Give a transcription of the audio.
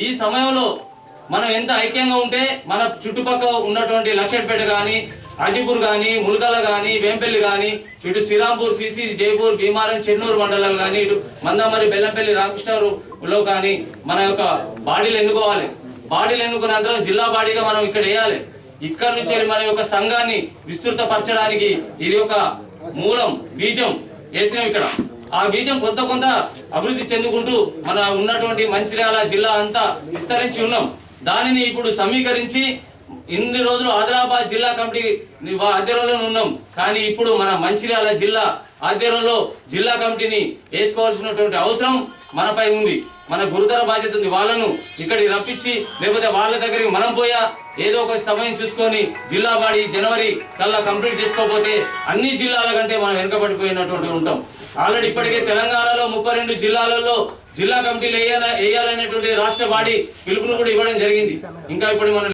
ఈ సమయంలో మనం ఎంత ఐక్యంగా ఉంటే మన చుట్టుపక్కల ఉన్నటువంటి లక్ష్మణపేట కానీ హాజీపూర్ కానీ ములకల కానీ వేంపల్లి కానీ ఇటు శ్రీరాంపూర్ సిసి జైపూర్ భీమారం చెన్నూరు మండలాలు కానీ ఇటు మందమరి బెల్లంపల్లి రామకృష్ణలో కానీ మన యొక్క బాడీలు ఎన్నుకోవాలి. బాడీలు ఎన్నుకున్న అందరం జిల్లా బాడీగా మనం ఇక్కడ వేయాలి. ఇక్కడ నుంచి మన యొక్క సంఘాన్ని విస్తృతపరచడానికి ఇది ఒక మూలం బీజం వేసినాం ఇక్కడ. ఆ బీజం కొంత కొంత అభివృద్ధి చెందుకుంటూ మన ఉన్నటువంటి మంచిర్యాల జిల్లా అంతా విస్తరించి ఉన్నాం. దానిని ఇప్పుడు సమీకరించి ఇన్ని రోజులు ఆదిలాబాద్ జిల్లా కమిటీ వా- ఆధ్వర్యంలో ఉన్నాం. కానీ ఇప్పుడు మన మంచిర్యాల జిల్లా ఆధ్వర్యంలో జిల్లా కమిటీని వేసుకోవాల్సినటువంటి అవసరం మనపై ఉంది. మన గురుతర బాధ్యత ఉంది. వాళ్ళను ఇక్కడికి రప్పించి లేకపోతే వాళ్ళ దగ్గరికి మనం పోయా ఏదో ఒక సమయం చూసుకొని జిల్లా బాడీ జనవరి కల్లా కంప్లీట్ చేసుకోకపోతే అన్ని జిల్లాల కంటే మనం వెనుకబడిపోయినటువంటి ఉంటాం. ఆల్రెడీ ఇప్పటికే తెలంగాణలో ముప్పై రెండు జిల్లాలలో జిల్లా కమిటీలు వేయాల వేయాలనేటువంటి రాష్ట్ర బాడీ పిలుపును కూడా ఇవ్వడం జరిగింది. ఇంకా ఇప్పుడు మనం